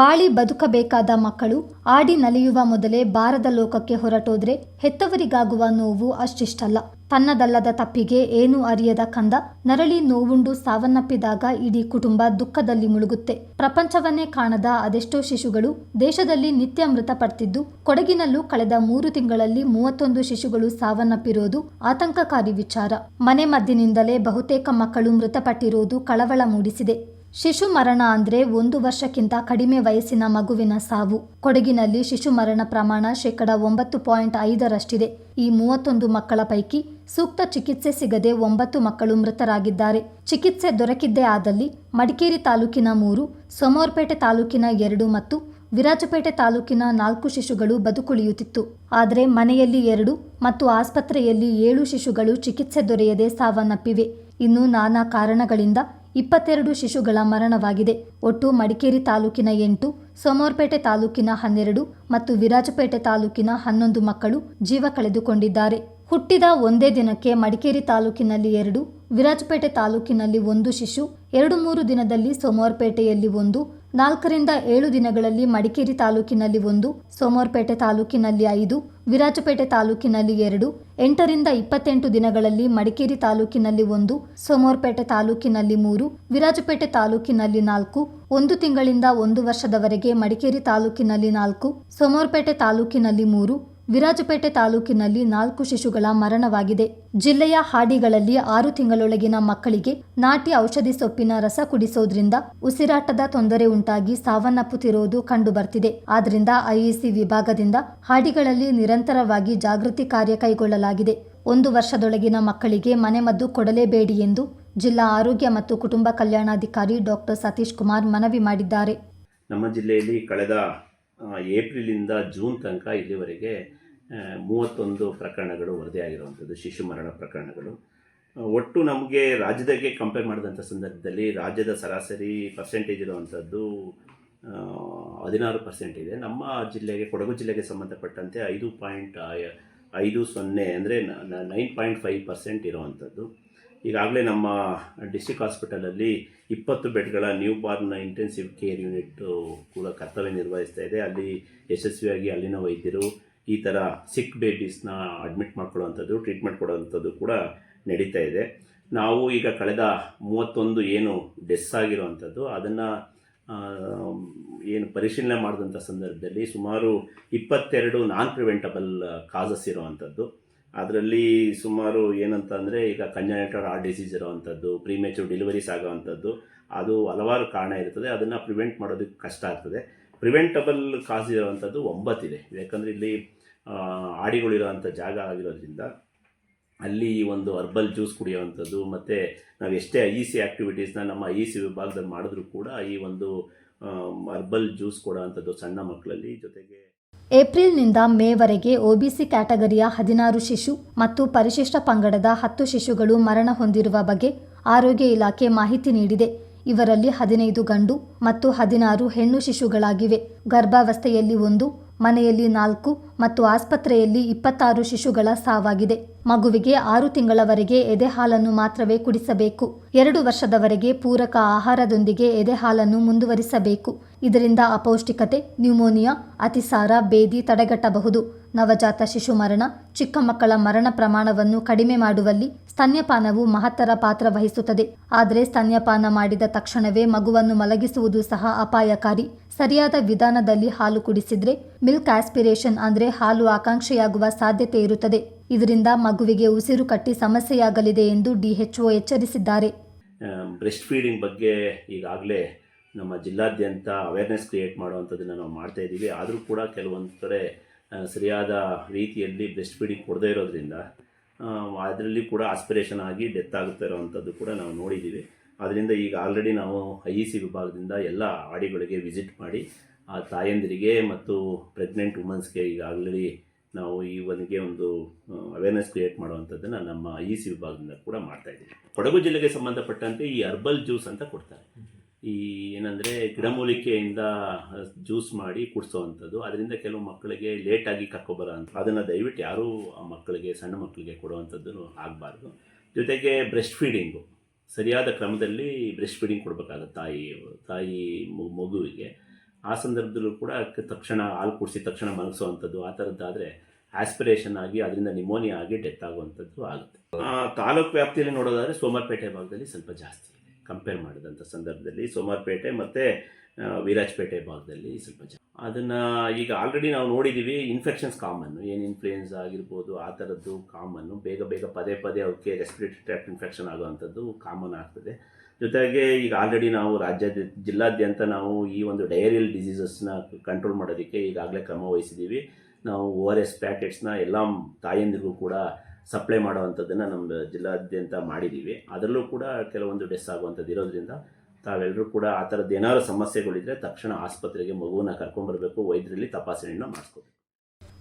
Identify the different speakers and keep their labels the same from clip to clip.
Speaker 1: ಬಾಳಿ ಬದುಕಬೇಕಾದ ಮಕ್ಕಳು ಆಡಿ ನಲಿಯುವ ಮೊದಲೇ ಬಾರದ ಲೋಕಕ್ಕೆ ಹೊರಟೋದ್ರೆ ಹೆತ್ತವರಿಗಾಗುವ ನೋವು ಅಷ್ಟಿಷ್ಟಲ್ಲ ತನ್ನದಲ್ಲದ ತಪ್ಪಿಗೆ ಏನು ಅರಿಯದ ಕಂದ ನರಳಿ ನೋವುಂಡು ಸಾವನ್ನಪ್ಪಿದಾಗ ಇಡೀ ಕುಟುಂಬ ದುಃಖದಲ್ಲಿ ಮುಳುಗುತ್ತೆ ಪ್ರಪಂಚವನ್ನೇ ಕಾಣದ ಅದೆಷ್ಟೋ ಶಿಶುಗಳು ದೇಶದಲ್ಲಿ ನಿತ್ಯ ಮೃತಪಡ್ತಿದ್ದು ಕೊಡಗಿನಲ್ಲೂ ಕಳೆದ ಮೂರು ತಿಂಗಳಲ್ಲಿ ಮೂವತ್ತೊಂದು ಶಿಶುಗಳು ಸಾವನ್ನಪ್ಪಿರೋದು ಆತಂಕಕಾರಿ ವಿಚಾರ ಮನೆ ಮದ್ದಿನಿಂದಲೇ ಬಹುತೇಕ ಮಕ್ಕಳು ಮೃತಪಟ್ಟಿರೋದು ಕಳವಳ ಮೂಡಿಸಿದೆ ಶಿಶು ಮರಣ ಅಂದ್ರೆ ಒಂದು ವರ್ಷಕ್ಕಿಂತ ಕಡಿಮೆ ವಯಸ್ಸಿನ ಮಗುವಿನ ಸಾವು ಕೊಡಗಿನಲ್ಲಿ ಶಿಶು ಮರಣ ಪ್ರಮಾಣ ಶೇಕಡ ಒಂಬತ್ತು ಪಾಯಿಂಟ್ ಐದರಷ್ಟಿದೆ ಈ ಮೂವತ್ತೊಂದು ಮಕ್ಕಳ ಪೈಕಿ ಸೂಕ್ತ ಚಿಕಿತ್ಸೆ ಸಿಗದೆ ಒಂಬತ್ತು ಮಕ್ಕಳು ಮೃತರಾಗಿದ್ದಾರೆ ಚಿಕಿತ್ಸೆ ದೊರಕಿದ್ದೇ ಆದಲ್ಲಿ ಮಡಿಕೇರಿ ತಾಲೂಕಿನ ಮೂರು ಸೋಮವಾರಪೇಟೆ ತಾಲೂಕಿನ ಎರಡು ಮತ್ತು ವಿರಾಜಪೇಟೆ ತಾಲೂಕಿನ ನಾಲ್ಕು ಶಿಶುಗಳು ಬದುಕುಳಿಯುತ್ತಿತ್ತು ಆದರೆ ಮನೆಯಲ್ಲಿ ಎರಡು ಮತ್ತು ಆಸ್ಪತ್ರೆಯಲ್ಲಿ ಏಳು ಶಿಶುಗಳು ಚಿಕಿತ್ಸೆ ದೊರೆಯದೆ ಸಾವನ್ನಪ್ಪಿವೆ ಇನ್ನು ನಾನಾ ಕಾರಣಗಳಿಂದ ಇಪ್ಪತ್ತೆರಡು ಶಿಶುಗಳ ಮರಣವಾಗಿದೆ ಒಟ್ಟು ಮಡಿಕೇರಿ ತಾಲೂಕಿನ ಎಂಟು ಸೋಮವಾರಪೇಟೆ ತಾಲೂಕಿನ ಹನ್ನೆರಡು ಮತ್ತು ವಿರಾಜಪೇಟೆ ತಾಲೂಕಿನ ಹನ್ನೊಂದು ಮಕ್ಕಳು ಜೀವ ಕಳೆದುಕೊಂಡಿದ್ದಾರೆ ಹುಟ್ಟಿದ ಒಂದೇ ದಿನಕ್ಕೆ ಮಡಿಕೇರಿ ತಾಲೂಕಿನಲ್ಲಿ ಎರಡು ವಿರಾಜಪೇಟೆ ತಾಲೂಕಿನಲ್ಲಿ ಒಂದು ಶಿಶು ಎರಡು ಮೂರು ದಿನದಲ್ಲಿ ಸೋಮವಾರಪೇಟೆಯಲ್ಲಿ ಒಂದು ನಾಲ್ಕರಿಂದ ಏಳು ದಿನಗಳಲ್ಲಿ ಮಡಿಕೇರಿ ತಾಲೂಕಿನಲ್ಲಿ ಒಂದು ಸೋಮವಾರಪೇಟೆ ತಾಲೂಕಿನಲ್ಲಿ ಐದು ವಿರಾಜಪೇಟೆ ತಾಲೂಕಿನಲ್ಲಿ ಎರಡು ಎಂಟರಿಂದ ಇಪ್ಪತ್ತೆಂಟು ದಿನಗಳಲ್ಲಿ ಮಡಿಕೇರಿ ತಾಲೂಕಿನಲ್ಲಿ ಒಂದು ಸೋಮವಾರಪೇಟೆ ತಾಲೂಕಿನಲ್ಲಿ ಮೂರು ವಿರಾಜಪೇಟೆ ತಾಲೂಕಿನಲ್ಲಿ ನಾಲ್ಕು ಒಂದು ತಿಂಗಳಿಂದ ಒಂದು ವರ್ಷದವರೆಗೆ ಮಡಿಕೇರಿ ತಾಲೂಕಿನಲ್ಲಿ ನಾಲ್ಕು ಸೋಮವಾರಪೇಟೆ ತಾಲೂಕಿನಲ್ಲಿ ಮೂರು ವಿರಾಜಪೇಟೆ ತಾಲೂಕಿನಲ್ಲಿ ನಾಲ್ಕು ಶಿಶುಗಳ ಮರಣವಾಗಿದೆ ಜಿಲ್ಲೆಯ ಹಾಡಿಗಳಲ್ಲಿ ಆರು ತಿಂಗಳೊಳಗಿನ ಮಕ್ಕಳಿಗೆ ನಾಟಿ ಔಷಧಿ ಸೊಪ್ಪಿನ ರಸ ಕುಡಿಸೋದ್ರಿಂದ ಉಸಿರಾಟದ ತೊಂದರೆ ಉಂಟಾಗಿ ಸಾವನ್ನಪ್ಪುತ್ತಿರುವುದು ಕಂಡುಬರ್ತಿದೆ ಆದ್ರಿಂದ ಐಇಸಿ ವಿಭಾಗದಿಂದ ಹಾಡಿಗಳಲ್ಲಿ ನಿರಂತರವಾಗಿ ಜಾಗೃತಿ ಕಾರ್ಯ ಕೈಗೊಳ್ಳಲಾಗಿದೆ ಒಂದು ವರ್ಷದೊಳಗಿನ ಮಕ್ಕಳಿಗೆ ಮನೆಮದ್ದು ಕೊಡಲೇಬೇಡಿ ಎಂದು ಜಿಲ್ಲಾ ಆರೋಗ್ಯ ಮತ್ತು ಕುಟುಂಬ ಕಲ್ಯಾಣಾಧಿಕಾರಿ ಡಾಕ್ಟರ್ ಸತೀಶ್ ಕುಮಾರ್ ಮನವಿ ಮಾಡಿದ್ದಾರೆ
Speaker 2: ನಮ್ಮ ಜಿಲ್ಲೆಯಲ್ಲಿ ಕಳೆದ ಏಪ್ರಿಲಿಂದ ಜೂನ್ ತನಕ ಇಲ್ಲಿವರೆಗೆ ಮೂವತ್ತೊಂದು ಪ್ರಕರಣಗಳು ವರದಿಯಾಗಿರುವಂಥದ್ದು ಶಿಶು ಮರಣ ಪ್ರಕರಣಗಳು ಒಟ್ಟು ನಮಗೆ ರಾಜ್ಯದಾಗೆ ಕಂಪೇರ್ ಮಾಡಿದಂಥ ಸಂದರ್ಭದಲ್ಲಿ ರಾಜ್ಯದ ಸರಾಸರಿ ಪರ್ಸೆಂಟೇಜ್ ಇರುವಂಥದ್ದು ಹದಿನಾರು ಪರ್ಸೆಂಟ್ ಇದೆ ನಮ್ಮ ಜಿಲ್ಲೆಗೆ ಕೊಡಗು ಜಿಲ್ಲೆಗೆ ಸಂಬಂಧಪಟ್ಟಂತೆ ಐದು ಪಾಯಿಂಟ್ ಐದು ಸೊನ್ನೆ ಅಂದರೆ ನೈನ್ ಪಾಯಿಂಟ್ ಫೈವ್ ಪರ್ಸೆಂಟ್ ಇರುವಂಥದ್ದು ಈಗಾಗಲೇ ನಮ್ಮ ಡಿಸ್ಟಿಕ್ ಹಾಸ್ಪಿಟಲಲ್ಲಿ ಇಪ್ಪತ್ತು ಬೆಡ್ಗಳ new born intensive care unit ಕೂಡ ಕರ್ತವ್ಯ ನಿರ್ವಹಿಸ್ತಾ ಇದೆ ಅಲ್ಲಿ ಯಶಸ್ವಿಯಾಗಿ ಅಲ್ಲಿನ ವೈದ್ಯರು ಈ ಥರ ಸಿಕ್ ಬೇಬೀಸ್ನ ಅಡ್ಮಿಟ್ ಮಾಡ್ಕೊಳ್ಳೋವಂಥದ್ದು ಟ್ರೀಟ್ಮೆಂಟ್ ಕೊಡೋವಂಥದ್ದು ಕೂಡ ನಡೀತಾ ಇದೆ ನಾವು ಈಗ ಕಳೆದ ಮೂವತ್ತೊಂದು ಏನು ಡೆಸ್ ಆಗಿರುವಂಥದ್ದು ಅದನ್ನು ಏನು ಪರಿಶೀಲನೆ ಮಾಡಿದಂಥ ಸಂದರ್ಭದಲ್ಲಿ ಸುಮಾರು ಇಪ್ಪತ್ತೆರಡು ನಾನ್ ಪ್ರಿವೆಂಟಬಲ್ ಕಾಸಸ್ ಇರುವಂಥದ್ದು ಅದರಲ್ಲಿ ಸುಮಾರು ಏನಂತ ಅಂದರೆ ಈಗ ಕಂಜನೇಟರ್ ಆರ್ ಡಿಸೀಸ್ ಇರೋವಂಥದ್ದು ಪ್ರೀಮೆಚೂರ್ ಡೆಲಿವರೀಸ್ ಆಗೋವಂಥದ್ದು ಅದು ಹಲವಾರು ಕಾರಣ ಇರ್ತದೆ ಅದನ್ನು ಪ್ರಿವೆಂಟ್ ಮಾಡೋದಕ್ಕೆ ಕಷ್ಟ ಆಗ್ತದೆ ಪ್ರಿವೆಂಟಬಲ್ ಕಾಸ್ ಇರೋವಂಥದ್ದು ಒಂಬತ್ತಿದೆ ಯಾಕಂದರೆ ಇಲ್ಲಿ ಆಡಿಗಳಿರೋವಂಥ ಜಾಗ ಆಗಿರೋದ್ರಿಂದ ಅಲ್ಲಿ ಒಂದು ಹರ್ಬಲ್ ಜ್ಯೂಸ್ ಕುಡಿಯೋವಂಥದ್ದು ಮತ್ತು ನಾವು ಎಷ್ಟೇ ಐ ಸಿ ಆ್ಯಕ್ಟಿವಿಟೀಸ್ನ ನಮ್ಮ ಐ ಸಿ e ವಿಭಾಗದಲ್ಲಿ ಮಾಡಿದ್ರೂ ಕೂಡ ಈ ಒಂದು ಹರ್ಬಲ್ ಜ್ಯೂಸ್ ಕೊಡೋವಂಥದ್ದು ಸಣ್ಣ ಮಕ್ಕಳಲ್ಲಿ ಜೊತೆಗೆ
Speaker 1: ಏಪ್ರಿಲ್ನಿಂದ ಮೇವರೆಗೆ ಒಬಿಸಿ ಕ್ಯಾಟಗರಿಯ ಹದಿನಾರು ಶಿಶು ಮತ್ತು ಪರಿಶಿಷ್ಟ ಪಂಗಡದ ಹತ್ತು ಶಿಶುಗಳು ಮರಣ ಹೊಂದಿರುವ ಬಗ್ಗೆ ಆರೋಗ್ಯ ಇಲಾಖೆ ಮಾಹಿತಿ ನೀಡಿದೆ ಇವರಲ್ಲಿ ಹದಿನೈದು ಗಂಡು ಮತ್ತು ಹದಿನಾರು ಹೆಣ್ಣು ಶಿಶುಗಳಾಗಿವೆ ಗರ್ಭಾವಸ್ಥೆಯಲ್ಲಿ ಒಂದು ಮನೆಯಲ್ಲಿ ನಾಲ್ಕು ಮತ್ತು ಆಸ್ಪತ್ರೆಯಲ್ಲಿ ಇಪ್ಪತ್ತಾರು ಶಿಶುಗಳ ಸಾವಾಗಿದೆ ಮಗುವಿಗೆ ಆರು ತಿಂಗಳವರೆಗೆ ಎದೆಹಾಲನ್ನು ಮಾತ್ರವೇ ಕುಡಿಸಬೇಕು ಎರಡು ವರ್ಷದವರೆಗೆ ಪೂರಕ ಆಹಾರದೊಂದಿಗೆ ಎದೆಹಾಲನ್ನು ಮುಂದುವರಿಸಬೇಕು ಇದರಿಂದ ಅಪೌಷ್ಟಿಕತೆ ನ್ಯೂಮೋನಿಯಾ ಅತಿಸಾರ ಬೇದಿ ತಡೆಗಟ್ಟಬಹುದು ನವಜಾತ ಶಿಶು ಮರಣ ಚಿಕ್ಕ ಮಕ್ಕಳ ಮರಣ ಪ್ರಮಾಣವನ್ನು ಕಡಿಮೆ ಮಾಡುವಲ್ಲಿ ಸ್ತನ್ಯಪಾನವು ಮಹತ್ತರ ಪಾತ್ರ ವಹಿಸುತ್ತದೆ ಆದರೆ ಸ್ತನ್ಯಪಾನ ಮಾಡಿದ ತಕ್ಷಣವೇ ಮಗುವನ್ನು ಮಲಗಿಸುವುದು ಸಹ ಅಪಾಯಕಾರಿ ಸರಿಯಾದ ವಿಧಾನದಲ್ಲಿ ಹಾಲು ಕುಡಿಸಿದ್ರೆ ಮಿಲ್ಕ್ ಆಸ್ಪಿರೇಷನ್ ಅಂದರೆ ಹಾಲು ಆಕಾಂಕ್ಷೆಯಾಗುವ ಸಾಧ್ಯತೆ ಇರುತ್ತದೆ ಇದರಿಂದ ಮಗುವಿಗೆ ಉಸಿರು ಕಟ್ಟಿ ಸಮಸ್ಯೆಯಾಗಲಿದೆ ಎಂದು ಡಿಎಚ್ಒ ಎಚ್ಚರಿಸಿದ್ದಾರೆ
Speaker 2: ಬ್ರೆಸ್ಟ್ ಫೀಡಿಂಗ್ ಬಗ್ಗೆ ಈಗಾಗಲೇ ನಮ್ಮ ಜಿಲ್ಲಾದ್ಯಂತ ಅವೇರ್ನೆಸ್ ಕ್ರಿಯೇಟ್ ಮಾಡುವಂಥದ್ದನ್ನು ನಾವು ಮಾಡ್ತಾ ಇದ್ದೀವಿ ಆದರೂ ಕೂಡ ಕೆಲವೊಂದು ಕಡೆ ಸರಿಯಾದ ರೀತಿಯಲ್ಲಿ ಬ್ರೆಸ್ಟ್ ಫೀಡಿಂಗ್ ಕೊಡದೇ ಇರೋದ್ರಿಂದ ಅದರಲ್ಲಿ ಕೂಡ ಆಸ್ಪಿರೇಷನ್ ಆಗಿ ಡೆತ್ ಆಗುತ್ತೆ ಇರೋವಂಥದ್ದು ಕೂಡ ನಾವು ನೋಡಿದ್ದೀವಿ ಅದರಿಂದ ಈಗ ಆಲ್ರೆಡಿ ನಾವು ಐ ಇ ಸಿ ವಿಭಾಗದಿಂದ ಎಲ್ಲ ಆಡಿಗಳಿಗೆ ವಿಸಿಟ್ ಮಾಡಿ ಆ ತಾಯಂದಿರಿಗೆ ಮತ್ತು ಪ್ರೆಗ್ನೆಂಟ್ ವುಮೆನ್ಸ್ಗೆ ಈಗ ಆಲ್ರೆಡಿ ನಾವು ಈ ಒಂದಿಗೆ ಒಂದು ಅವೇರ್ನೆಸ್ ಕ್ರಿಯೇಟ್ ಮಾಡುವಂಥದ್ದನ್ನು ನಮ್ಮ ಇ e ಸಿ ವಿಭಾಗದಿಂದ ಕೂಡ ಇದ್ದೀವಿ ಕೊಡಗು ಜಿಲ್ಲೆಗೆ ಸಂಬಂಧಪಟ್ಟಂತೆ ಈ ಹರ್ಬಲ್ ಜ್ಯೂಸ್ ಅಂತ ಕೊಡ್ತಾರೆ ಈ ಏನಂದರೆ ಗಿಡಮೂಲಿಕೆಯಿಂದ ಜ್ಯೂಸ್ ಮಾಡಿ ಕುಡಿಸೋವಂಥದ್ದು ಅದರಿಂದ ಕೆಲವು ಮಕ್ಕಳಿಗೆ ಲೇಟಾಗಿ ಕರ್ಕೊಬರ ಅಂತ ಅದನ್ನು ದಯವಿಟ್ಟು ಯಾರೂ ಆ ಮಕ್ಕಳಿಗೆ ಸಣ್ಣ ಮಕ್ಕಳಿಗೆ ಕೊಡುವಂಥದ್ದು ಆಗಬಾರ್ದು ಜೊತೆಗೆ ಬ್ರೆಸ್ಟ್ ಫೀಡಿಂಗು ಸರಿಯಾದ ಕ್ರಮದಲ್ಲಿ ಬ್ರೆಸ್ಟ್ ಫೀಡಿಂಗ್ ಕೊಡಬೇಕಾಗುತ್ತೆ ತಾಯಿ ತಾಯಿ ಮಗುವಿಗೆ ಆ ಸಂದರ್ಭದಲ್ಲೂ ಕೂಡ ತಕ್ಷಣ ಹಾಲು ಕುಡಿಸಿ ತಕ್ಷಣ ಮಲಗಿಸುವಂಥದ್ದು ಆ ಥರದ್ದಾದರೆ ಆಸ್ಪಿರೇಷನ್ ಆಗಿ ಅದರಿಂದ ನಿಮೋನಿಯಾ ಆಗಿ ಡೆತ್ ಆಗುವಂಥದ್ದು ಆಗುತ್ತೆ ತಾಲೂಕು ವ್ಯಾಪ್ತಿಯಲ್ಲಿ ನೋಡೋದಾದರೆ ಸೋಮಾರ್ಪೇಟೆ ಭಾಗದಲ್ಲಿ ಸ್ವಲ್ಪ ಜಾಸ್ತಿ ಇದೆ ಕಂಪೇರ್ ಮಾಡಿದಂಥ ಸಂದರ್ಭದಲ್ಲಿ ಸೋಮಾರ್ಪೇಟೆ ಮತ್ತು ವಿರಾಜಪೇಟೆ ಭಾಗದಲ್ಲಿ ಸ್ವಲ್ಪ ಜನ ಅದನ್ನು ಈಗ ಆಲ್ರೆಡಿ ನಾವು ನೋಡಿದ್ದೀವಿ ಇನ್ಫೆಕ್ಷನ್ಸ್ ಕಾಮನ್ನು ಏನು ಇನ್ಫ್ಲೂಯೆನ್ಸ್ ಆಗಿರ್ಬೋದು ಆ ಥರದ್ದು ಕಾಮನ್ನು ಬೇಗ ಬೇಗ ಪದೇ ಪದೇ ಅವಕ್ಕೆ ರೆಸ್ಪಿರೇಟರಿ ಟ್ರ್ಯಾಕ್ಟ್ ಇನ್ಫೆಕ್ಷನ್ ಆಗುವಂಥದ್ದು ಕಾಮನ್ ಆಗ್ತದೆ ಜೊತೆಗೆ ಈಗ ಆಲ್ರೆಡಿ ನಾವು ರಾಜ್ಯದ ಜಿಲ್ಲಾದ್ಯಂತ ನಾವು ಈ ಒಂದು ಡಯರಿಯಲ್ ಡಿಸೀಸಸ್ನ ಕಂಟ್ರೋಲ್ ಮಾಡೋದಕ್ಕೆ ಈಗಾಗಲೇ ಕ್ರಮ ನಾವು ಓ ಆರ್ ಎಸ್ ಪ್ಯಾಕೆಟ್ಸ್ನ ಎಲ್ಲ ತಾಯಂದಿಗೂ ಕೂಡ ಸಪ್ಲೈ ಮಾಡುವಂಥದ್ದನ್ನು ನಮ್ಮ ಜಿಲ್ಲಾದ್ಯಂತ ಮಾಡಿದ್ದೀವಿ ಅದರಲ್ಲೂ ಕೂಡ ಕೆಲವೊಂದು ಡೆಸ್ ಆಗುವಂಥದ್ದು ಇರೋದ್ರಿಂದ ತಾವೆಲ್ಲರೂ ಕೂಡ ಆ ಥರದ್ದು ಏನಾದರೂ ಸಮಸ್ಯೆಗಳಿದ್ರೆ ತಕ್ಷಣ ಆಸ್ಪತ್ರೆಗೆ ಮಗುವನ್ನು ಕರ್ಕೊಂಡ್ಬರಬೇಕು ವೈದ್ಯರಲ್ಲಿ ತಪಾಸಣೆಯನ್ನು ಮಾಡಿಸ್ಕೋಬೇಕು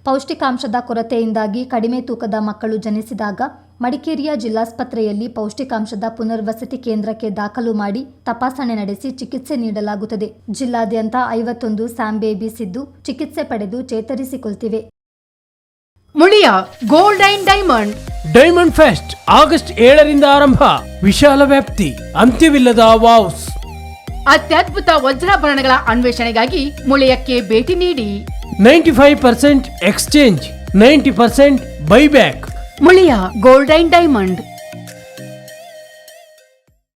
Speaker 1: ಪೌಷ್ಟಿಕಾಂಶದ ಕೊರತೆಯಿಂದಾಗಿ ಕಡಿಮೆ ತೂಕದ ಮಕ್ಕಳು ಜನಿಸಿದಾಗ ಮಡಿಕೇರಿಯ ಜಿಲ್ಲಾಸ್ಪತ್ರೆಯಲ್ಲಿ ಪೌಷ್ಟಿಕಾಂಶದ ಪುನರ್ವಸತಿ ಕೇಂದ್ರಕ್ಕೆ ದಾಖಲು ಮಾಡಿ ತಪಾಸಣೆ ನಡೆಸಿ ಚಿಕಿತ್ಸೆ ನೀಡಲಾಗುತ್ತದೆ ಜಿಲ್ಲಾದ್ಯಂತ ಐವತ್ತೊಂದು ಸ್ಯಾಮ್ ಬೇಬೀಸ್ ಇದ್ದು ಚಿಕಿತ್ಸೆ ಪಡೆದು ಚೇತರಿಸಿಕೊಳ್ತಿವೆ
Speaker 3: Muliya gold and diamond
Speaker 4: diamond fest August ಏಳರಿಂದ ಆರಂಭ ವಿಶಾಲ ವ್ಯಾಪ್ತಿ ಅಂತ್ಯವಿಲ್ಲದ ವಾವ್ಸ್
Speaker 3: ಅತ್ಯದ್ಭುತ ವಜ್ರಾಭರಣಗಳ ಅನ್ವೇಷಣೆಗಾಗಿ ಮುಳೆಯಕ್ಕೆ ಭೇಟಿ ನೀಡಿ
Speaker 4: ninety five percent exchange ninety percent buyback
Speaker 3: Muliya gold and diamond